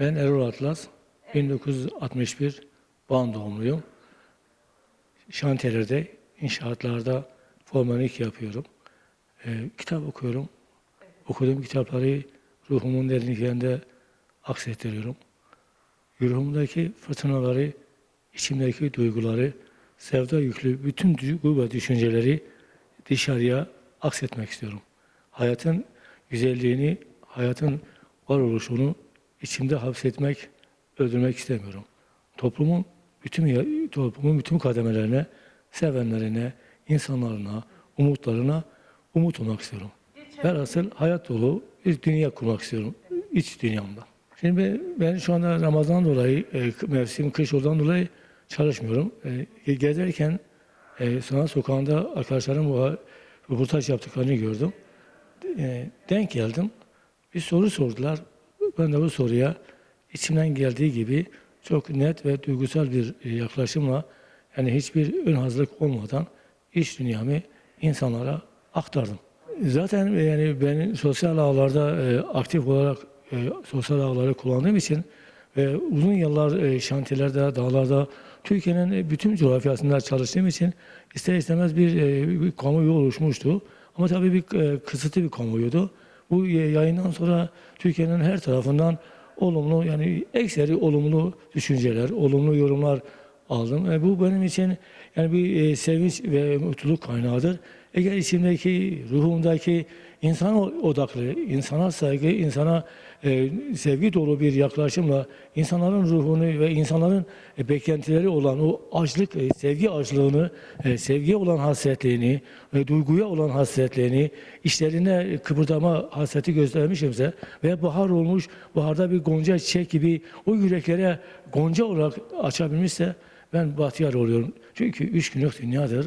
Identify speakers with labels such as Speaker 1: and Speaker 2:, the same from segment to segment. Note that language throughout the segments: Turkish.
Speaker 1: Ben Erol Atlas, 1961 Van doğumluyum. Şantiyelerde, inşaatlarda formanik yapıyorum. Ee, kitap okuyorum. Okuduğum kitapları ruhumun derinliklerinde aksettiriyorum. Ruhumdaki fırtınaları, içimdeki duyguları, sevda yüklü bütün duygu ve düşünceleri dışarıya aksetmek istiyorum. Hayatın güzelliğini, hayatın varoluşunu içimde hapsetmek, öldürmek istemiyorum. Toplumun bütün toplumun bütün kademelerine, sevenlerine, insanlarına, umutlarına umut olmak istiyorum. Velhasıl hayat dolu bir dünya kurmak istiyorum iç dünyamda. Şimdi ben, ben şu anda Ramazan dolayı, e, mevsim kış olduğundan dolayı çalışmıyorum. E, gezerken e, Sanat Sokağı'nda arkadaşlarım bu röportaj yaptıklarını gördüm. E, denk geldim. Bir soru sordular. Ben de bu soruya içimden geldiği gibi çok net ve duygusal bir e, yaklaşımla yani hiçbir ön hazırlık olmadan iş dünyamı insanlara aktardım. Zaten e, yani ben sosyal ağlarda e, aktif olarak e, sosyal ağları kullandığım için ve uzun yıllar e, şantiyelerde, dağlarda, Türkiye'nin e, bütün coğrafyasında çalıştığım için ister istemez bir, e, bir kamuoyu oluşmuştu. Ama tabii bir e, kısıtlı bir kamuoyuydu. Bu yayından sonra Türkiye'nin her tarafından olumlu yani ekseri olumlu düşünceler, olumlu yorumlar aldım. E, bu benim için yani bir e, sevinç ve mutluluk kaynağıdır. Eğer içimdeki, ruhumdaki insan odaklı, insana saygı, insana e, sevgi dolu bir yaklaşımla insanların ruhunu ve insanların e, beklentileri olan o açlık, e, sevgi açlığını, e, sevgiye olan hasretliğini ve duyguya olan hasretliğini, işlerine kıpırdama hasreti göstermişimse ve bahar olmuş, baharda bir gonca çiçek gibi o yüreklere gonca olarak açabilmişse ben bahtiyar oluyorum. Çünkü üç günlük dünyadır.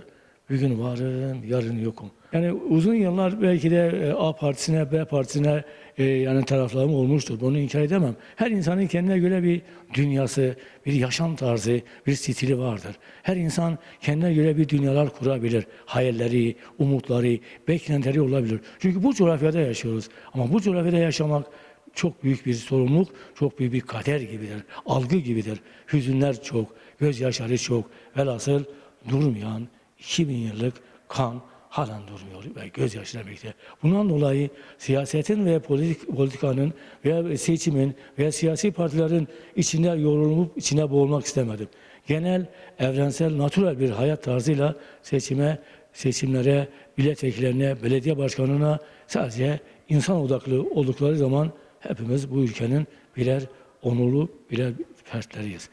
Speaker 1: Bir gün varım, yarın yokum. Yani uzun yıllar belki de e, A partisine, B partisine e, yani taraflarım olmuştur. Bunu inkar edemem. Her insanın kendine göre bir dünyası, bir yaşam tarzı, bir stili vardır. Her insan kendine göre bir dünyalar kurabilir. Hayalleri, umutları, beklentileri olabilir. Çünkü bu coğrafyada yaşıyoruz. Ama bu coğrafyada yaşamak çok büyük bir sorumluluk, çok büyük bir kader gibidir, algı gibidir. Hüzünler çok, gözyaşları çok, velhasıl durmayan 2000 yıllık kan halen durmuyor ve gözyaşları birlikte. Bundan dolayı siyasetin ve politik, politikanın veya seçimin veya siyasi partilerin içinde yorulup içine boğulmak istemedim. Genel, evrensel, natürel bir hayat tarzıyla seçime, seçimlere, milletvekillerine, belediye başkanına sadece insan odaklı oldukları zaman hepimiz bu ülkenin birer onurlu birer fertleriyiz.